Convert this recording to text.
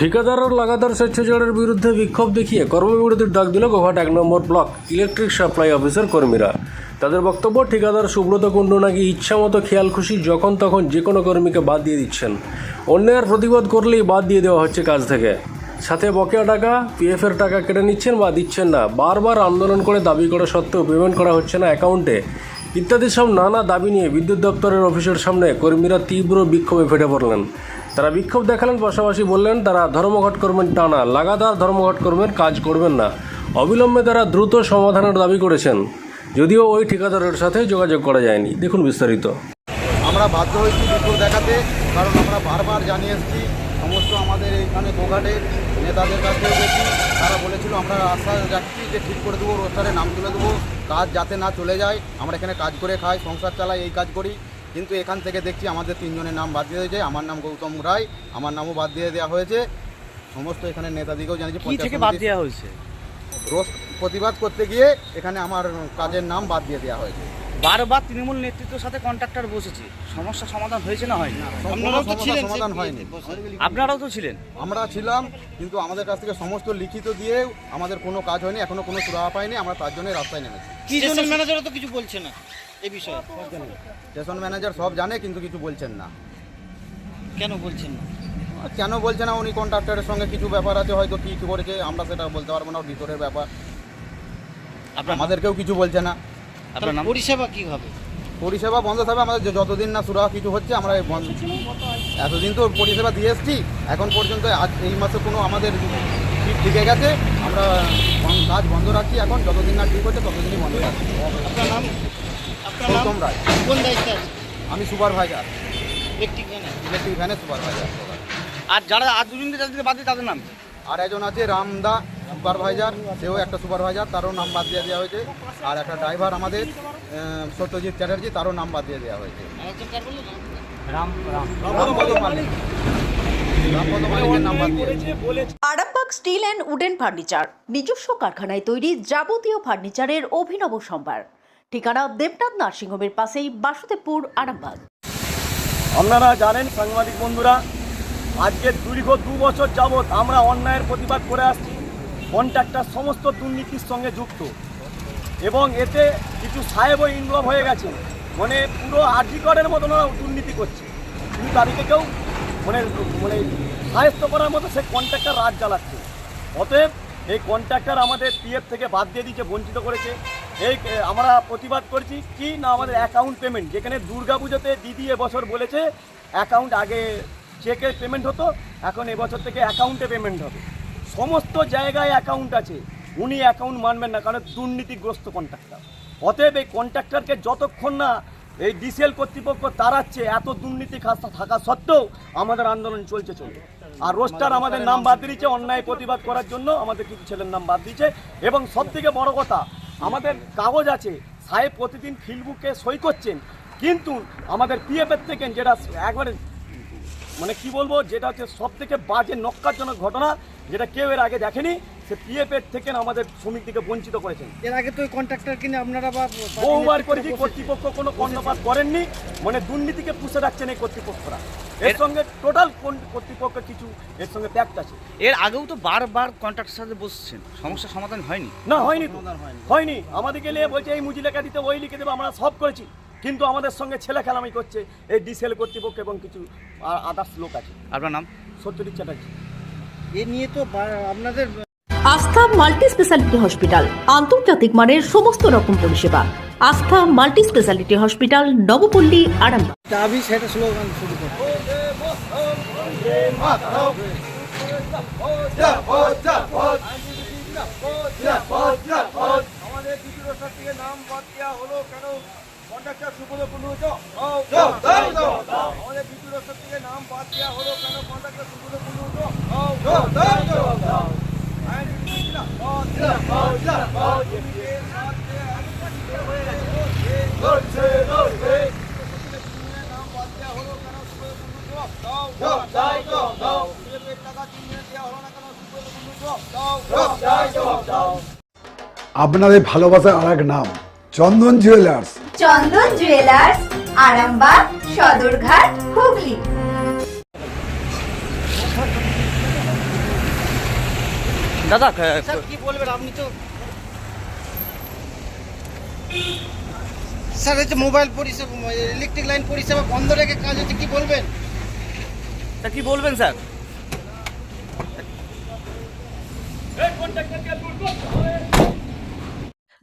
ঠিকাদার ও লাগাতার স্বেচ্ছাচারের বিরুদ্ধে বিক্ষোভ দেখিয়ে কর্মবিরতির ডাক দিল গোঘাট এক নম্বর ব্লক ইলেকট্রিক সাপ্লাই অফিসের কর্মীরা। তাদের বক্তব্য, ঠিকাদার সুব্রত কুণ্ডু নাকি ইচ্ছামতো খেয়াল খুশি যখন তখন যে কোনো কর্মীকে বাদ দিয়ে দিচ্ছেন। অন্যায়ের প্রতিবাদ করলেই বাদ দিয়ে দেওয়া হচ্ছে কাজ থেকে। সাথে বকেয়া টাকা পিএফের টাকা কেটে নিচ্ছেন বা দিচ্ছেন না। বারবার আন্দোলন করে দাবি করা সত্ত্বেও পেমেন্ট করা হচ্ছে না অ্যাকাউন্টে। ইত্যাদি সব নানা দাবি নিয়ে বিদ্যুৎ দপ্তরের অফিসের সামনে কর্মীরা তীব্র বিক্ষোভে ফেটে পড়লেন। তারা বিক্ষোভ দেখালেন, পাশাপাশি বললেন, তারা ধর্মঘট করবেন টানা লাগাতার ধর্মঘট কর্মের কাজ করবেন না। অবিলম্বে তারা দ্রুত সমাধানের দাবি করেছেন। যদিও ওই ঠিকাদারের সাথে যোগাযোগ করা যায়নি। দেখুন বিস্তারিত। আমরা বাধ্য হয়েছি বিক্ষোভ দেখাতে, কারণ আমরা বারবার জানিয়ে এসেছি, সমস্ত আমাদের এখানে গোঘাটের নেতাদের কাছে গেছি তারা বলেছিল, আমরা আশ্বাস যাচ্ছি যে ঠিক করে দেবো, রোস্টারে নাম তুলে দেবো, কাজ যাতে না চলে যায়, আমরা এখানে কাজ করে খাই, সংসার চালাই, এই কাজ করি। কিন্তু এখান থেকে দেখছি আমাদের তিনজনের নাম বাদ দিয়ে দিয়েছে আমার নাম গৌতম রায় আমার নামও বাদ দিয়ে দেওয়া হয়েছে। সমস্ত এখানে নেতাদিকেও জানিয়েছে কি থেকে বাদ দেওয়া হয়েছে? রোজ প্রতিবাদ করতে গিয়ে এখানে আমার কাজের নাম বাদ দিয়ে দেওয়া হয়েছে। বারবার তৃণমূল নেতৃত্বের সাথে কন্ট্রাক্টর বসেছে। সমস্যা সমাধান হয়েছে না হয়নি? সমাধান হয়নি। আপনারাও তো ছিলেন। আমরা ছিলাম কিন্তু আমাদের কাছ থেকে সমস্ত লিখিত দিয়ে আমাদের কোনো কাজ হয়নি এখনও কোনো সুরাহা পাইনি আমরা তার জন্য রাস্তায় নেমেছি। স্টেশন ম্যানেজারও তো কিছু বলছে না। এই বিষয়ে? স্টেশন ম্যানেজার সব জানে কিন্তু কিছু বলছেন না। কেন বলছেন না? কেন বলছে না? উনি কন্ট্রাক্টরের সঙ্গে কিছু ব্যাপার আছে হয়তো কি কি করেছে আমরা সেটা বলতে পারব না ভিতরের ব্যাপার। আপনার আমাদেরকেও কিছু বলছে না। আপনার পরিষেবা কি হবে? পরিষেবা বন্ধ থাকবে আমাদের যে যতদিন না সুরাহা কিছু হচ্ছে আমরা এই বন্ধ এতদিন তো পরিষেবা দিয়ে এসছি এখন পর্যন্ত আজ এই মাসে কোনো আমাদের ঠিক ঠিকে গেছে আমরা কাজ বন্ধ রাখছি এখন যতদিন না ঠিক হচ্ছে ততদিনই বন্ধ রাখছি। আপনার আপনার নাম? গৌতম রায়। কোন দায়িত্বে আছে আমি সুপারভাইজার। ইলেকট্রিক ম্যানে ইলেকট্রিক ভ্যানের সুপারভাইজার। আর যারা আর দুজনকে যাদেরকে বাদ দিয়ে তাদের নাম? আর একজন আছে রামদা সুপারভাইজার। সেও একটা সুপারভাইজার তারও নাম বাদ দিয়ে দেওয়া হয়েছে। আর একটা ড্রাইভার আমাদের সত্যজিৎ চ্যাটার্জি তারও নাম বাদ দিয়ে দেওয়া হয়েছে। Arambagh steel and wooden furniture নিজস্ব কারখানায় তৈরি যাবতীয় ফার্নিচারের অভিনব সম্ভার। ঠিকানা দেবনাথ নার্সিংহোমের পাশেই বাসুদেবপুর, আরামবাগ। আপনারা জানেন সাংবাদিক বন্ধুরা, আজকে দীর্ঘ দু বছর যাবৎ আমরা অন্যায়ের প্রতিবাদ করে আসছি কন্ট্রাক্টর সমস্ত দুর্নীতির সঙ্গে যুক্ত। এবং এতে কিছু সাহেবও ইনভলভ হয়ে গেছে। মানে পুরো আর্জিকরের মতন ওরা দুর্নীতি করছে। কিন্তু তাদেরকে কেউ মানে মানে সাহায্য করার মতো সে কন্ট্রাক্টর রাজ চালাচ্ছে অতএব এই কন্ট্রাক্টর আমাদের পিএফ থেকে বাদ দিয়ে দিয়েছে, বঞ্চিত করেছে। এই আমরা প্রতিবাদ করছি কি না আমাদের অ্যাকাউন্ট পেমেন্ট যেখানে দুর্গাপুজোতে দিদি এবছর বলেছে অ্যাকাউন্ট আগে চেকের পেমেন্ট হতো, এখন এবছর থেকে অ্যাকাউন্টে পেমেন্ট হবে। সমস্ত জায়গায় অ্যাকাউন্ট আছে, উনি অ্যাকাউন্ট মানবেন না, কারণ দুর্নীতিগ্রস্ত কন্ট্রাক্টর অতএব এই কন্ট্রাক্টরকে যতক্ষণ না এই ডিসিএল কর্তৃপক্ষ তাড়াচ্ছে, এত দুর্নীতি খাস্তা থাকা সত্ত্বেও আমাদের আন্দোলন চলছে, চলবে। আর রোস্টার আমাদের নাম বাদ দিয়েছে, অন্যায় প্রতিবাদ করার জন্য আমাদের কিছু ছেলের নাম বাদ দিয়েছে। এবং সব থেকে বড় কথা আমাদের কাগজ আছে। সাহেব প্রতিদিন ফিল্ডবুকে সই করছেন। কিন্তু আমাদের পিএফের থেকে যেটা একবারে মানে কি বলব যেটা হচ্ছে সব থেকে বাজে নক্কারজনক ঘটনা যেটা কেউ এর আগে দেখেনি সে পিএফের থেকে আমাদের শ্রমিক থেকে বঞ্চিত করেছেন। এর আগে তো ওই কন্ট্রাক্টর কিনে আপনারা বা বহুবার করেছি কর্তৃপক্ষ কোনো কর্ণপাত করেননি? মানে দুর্নীতিকে পুষে রাখছেন এই কর্তৃপক্ষরা। এর সঙ্গে টোটাল কোন কর্তৃপক্ষ কিছু এর সঙ্গে প্যাক্ট আছে? এর আগেও তো বারবার কন্ট্রাক্টর সাথে বসছেন। সমস্যা সমাধান হয়নি। না হয়নি তো। হয়নি। আমাদেরকে নিয়ে বলছে এই মুজি লেখা দিতে ওই লিখে দেবে আমরা সব করেছি। কিন্তু আমাদের সঙ্গে ছেলে খেলামি করছে। এই ডিসেল কর্তৃপক্ষ এবং কিছু আদার্স লোক আছে। আপনার নাম? সত্যজিৎ চ্যাটার্জি। এ নিয়ে তো আপনাদের আস্থা মাল্টি স্পেশালিটি হসপিটাল আন্তর্জাতিক মানের সমস্ত রকম পরিষেবা। আস্থা multi speciality hospital Nabapally Arambagh. দাবি সেটা স্লোগান শুরু করো। আমাদের নাম বাদ দেওয়া হলো কেন কন্ট্রাক্টর সুব্রত কুণ্ডু আমাদের দ্বিতীয় থেকে নাম বাদ দেওয়া হলো কেন কন্ট্রাক্টর সুব্রত কুণ্ডু আপনাদের ভালোবাসার আর এক নাম। Chandan jewellers Chandan jewellers Arambagh Sadarghat Hooghly. দাদা স্যার কি বলবেন? আপনি তো স্যার এই যে মোবাইল পরিষেবা ইলেকট্রিক লাইন পরিষেবা বন্ধ রেখে কাজ হচ্ছে কি বলবেন? তা কি বলবেন স্যার?